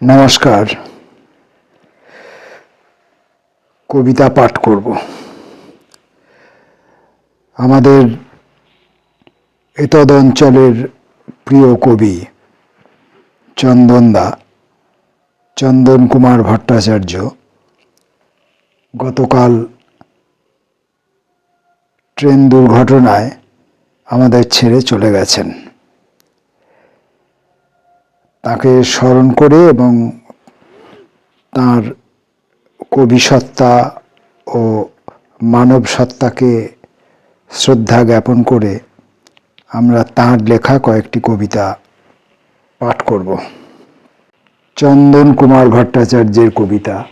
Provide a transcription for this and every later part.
নমস্কার। কবিতা পাঠ করব। আমাদের এতদ অঞ্চলের প্রিয় কবি চন্দনদা চন্দন কুমার ভট্টাচার্য গতকাল ট্রেন দুর্ঘটনায় আমাদের ছেড়ে চলে গেছেন। তাকে স্মরণ করে এবং তার কবি সত্তা ও মানব সত্তাকে শ্রদ্ধা জ্ঞাপন করে আমরা তাঁর লেখা কয়েকটি কবিতা পাঠ করব। চন্দন কুমার ভট্টাচার্যের কবিতা,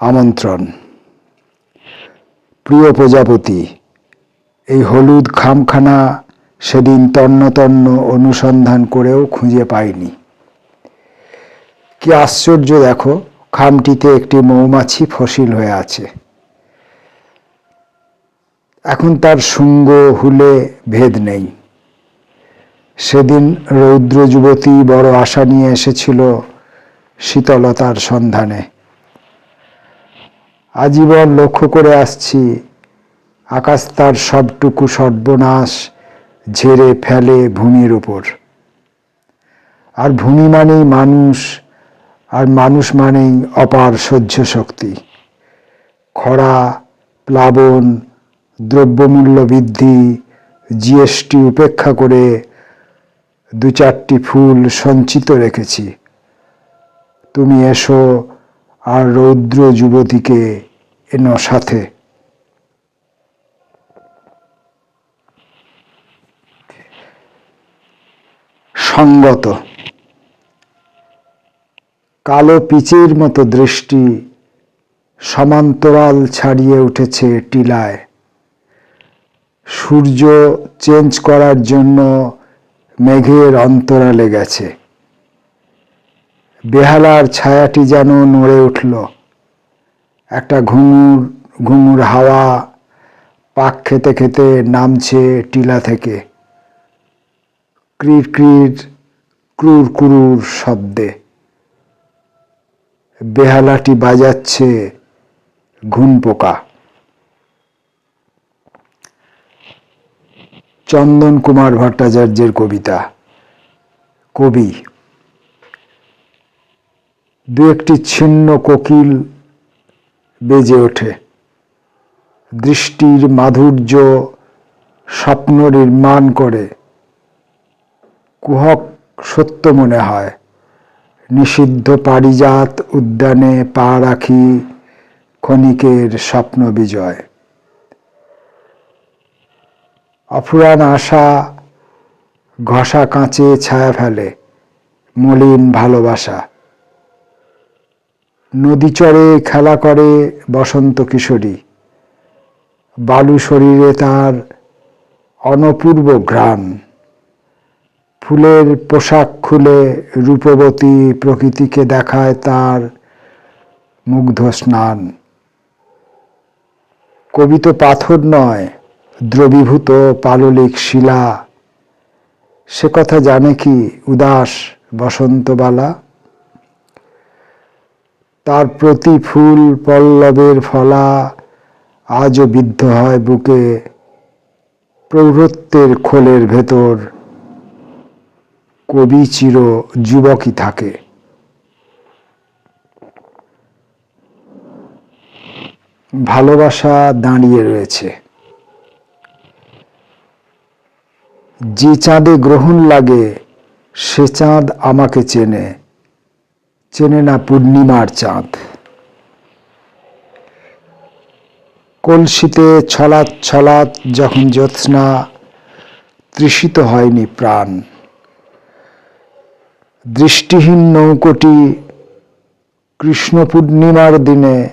আমন্ত্রণ। প্রিয় প্রজাপতি, এই হলুদ খামখানা সেদিন তন্ন তন্ন অনুসন্ধান করেও খুঁজে পাইনি। কি আশ্চর্য দেখো, খামটিতে একটি মৌমাছি ফসিল হয়ে আছে। এখন তার শুঙ্গ, হুলে ভেদ নেই। সেদিন রৌদ্র যুবতী বড় আশা নিয়ে এসেছিল শীতলতার সন্ধানে। আজীবন লক্ষ্য করে আসছি, আকাশ তার সবটুকু সর্বনাশ, ঝেড়ে ফেলে ভূমির উপর। আর ভূমি মানেই মানুষ আর মানুষ মানেই অপার সহ্য শক্তি। খরা, প্লাবন, দ্রব্যমূল্য বৃদ্ধি জিএসটি উপেক্ষা করে দু চারটি ফুল সঞ্চিত রেখেছি। তুমি এসো আর রৌদ্র যুবতীকে এনো সাথে। সঙ্গত কালো পিচের মতো দৃষ্টি সমান্তরাল ছাড়িয়ে উঠেছে টিলায়। সূর্য চেঞ্জ করার জন্য মেঘের অন্তরালে গেছে বেহালার ছায়াটি যেন নড়ে উঠল। একটা ঘুঙুর ঘুঙুর হাওয়া পাক খেতে খেতে নামছে টিলা থেকে। ক্রির ক্রির, ক্রুর ক্রুর শব্দে। বেহালাটি বাজাচ্ছে ঘুন পোকা চন্দন কুমার ভট্টাচার্যের কবিতা। কবি। দু একটি ছিন্ন কোকিল বেজে ওঠে। দৃষ্টির মাধুর্য স্বপ্ন নির্মাণ করে। কুহক সত্য মনে হয়। নিষিদ্ধ পারিজাত উদ্যানে পা রাখি ক্ষণিকের স্বপ্ন বিজয়। অফুরান আশা ঘষা কাঁচে ছায়া ফেলে, মলিন ভালোবাসা। নদী চরে খেলা করে বসন্ত কিশোরী, বালু শরীরে তার অনপূর্ব ঘ্রাণ। ফুলের পোশাক খুলে রূপবতী প্রকৃতিকে দেখায় তার মুগ্ধ স্নান। কবি তো পাথর নয়, দ্রবীভূত পাললিক শিলা। সে কথা জানে কি উদাস বসন্তবালা? তার প্রতি ফুল পল্লবের ফলা আজও বিদ্ধ হয় বুকে প্রৌঢ়ত্বের খোলের ভেতর। কবি চির যুবকই থাকে। ভালোবাসা দাঁড়িয়ে রয়েছে। যে চাঁদে গ্রহণ লাগে, সে চাঁদ আমাকে চেনে। চেনে না পূর্ণিমার চাঁদ। কলসিতে ছলাৎ ছলাৎ যখন জ্যোৎস্না, তৃষিত হয়নি প্রাণ। দৃষ্টিহীন নৌকোটি কৃষ্ণ পূর্ণিমার দিনে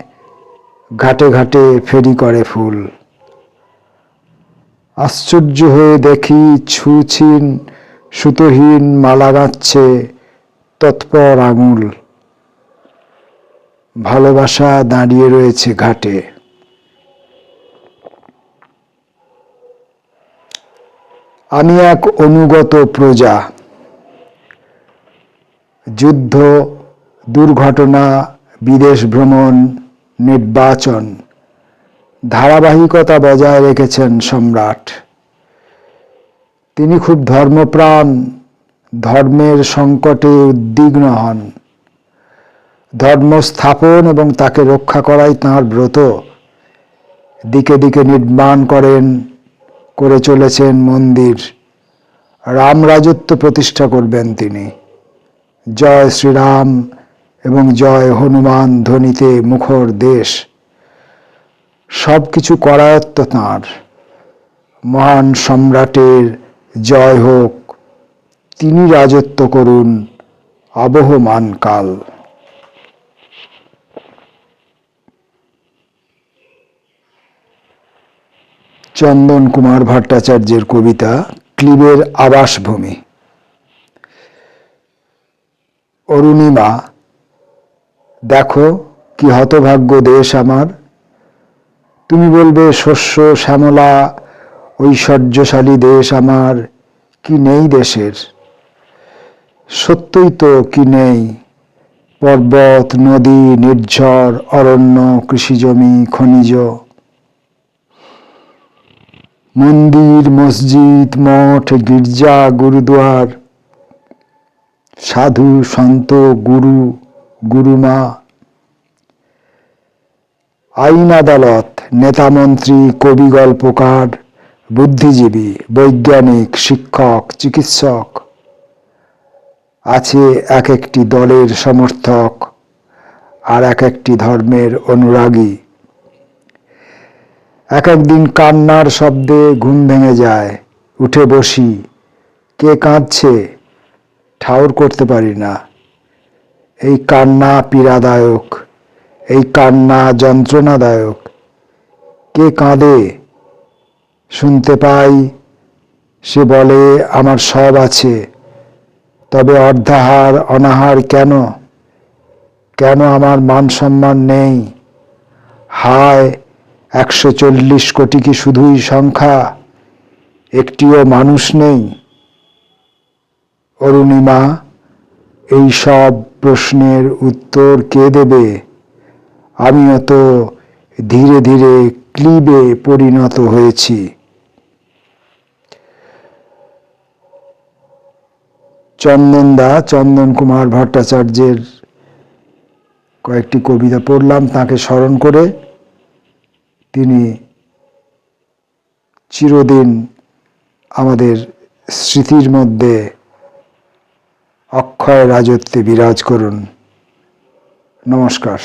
ঘাটে ঘাটে ফেরি করে ফুল। আশ্চর্য হয়ে দেখি ছুছিন সুতোহীন মালা গাচ্ছে তৎপর আঙুল। ভালোবাসা দাঁড়িয়ে রয়েছে ঘাটে। আমি এক অনুগত প্রজা। যুদ্ধ, দুর্ঘটনা, বিদেশ ভ্রমণ, নির্বাচন ধারাবাহিকতা বজায় রেখেছেন সম্রাট। তিনি খুব ধর্মপ্রাণ, ধর্মের সংকটে উদ্বিগ্ন হন। ধর্ম স্থাপন এবং তাকে রক্ষা করাই তাঁর ব্রত। দিকে দিকে নির্মাণ করেন, করে চলেছেন মন্দির। রাম রাজত্ব প্রতিষ্ঠা করবেন তিনি। জয় শ্রীরাম এবং জয় হনুমান ধ্বনিতে মুখর দেশ। সব কিছু করায়ত্ত তাঁর। মহান সম্রাটের জয় হোক, তিনি রাজত্ব করুন আবহমান কাল। চন্দন কুমার ভট্টাচার্যের কবিতা ক্লিবের আবাসভূমি। অরুণিমা, দেখো কি হতভাগ্য দেশ আমার। তুমি বলবে, শস্য, শ্যামলা, ঐশ্বর্যশালী দেশ আমার, কি নেই দেশের? সত্যই তো কি নেই, পর্বত, নদী, নির্ঝর, অরণ্য, কৃষিজমি, খনিজ। মন্দির, মসজিদ, মঠ, গির্জা, গুরুদুয়ার সাধু, সন্ত, গুরু, গুরুমা, আইন আদালত, নেতামন্ত্রী, কবি গল্পকার, বুদ্ধিজীবী, বৈজ্ঞানিক, শিক্ষক, চিকিৎসক আছে এক একটি দলের সমর্থক আর এক একটি ধর্মের অনুরাগী। এক একদিন কান্নার শব্দে ঘুম ভেঙে যায়, উঠে বসি, কে কাঁদছে? ঠাউর করতে পারি না। এই কান্না পীড়াদায়ক, এই কান্না যন্ত্রণাদায়ক। কে কাঁদে? শুনতে পাই সে বলে, আমার সব আছে। তবে অর্ধাহার, অনাহার কেন? কেন আমার মান সম্মান নেই? হায়, একশো চল্লিশ কোটি কি শুধুই সংখ্যা? একটিও মানুষ নেই। অরুণিমা, এই সব প্রশ্নের উত্তর কে দেবে? আমিও তো ধীরে ধীরে ক্লিবে পরিণত হয়েছি। চন্দনদা চন্দন কুমার ভট্টাচার্যের কয়েকটি কবিতা পড়লাম, তাকে স্মরণ করে তিনি চিরদিন আমাদের স্মৃতির মধ্যে অক্ষয় রাজত্বে বিরাজ করুন। নমস্কার।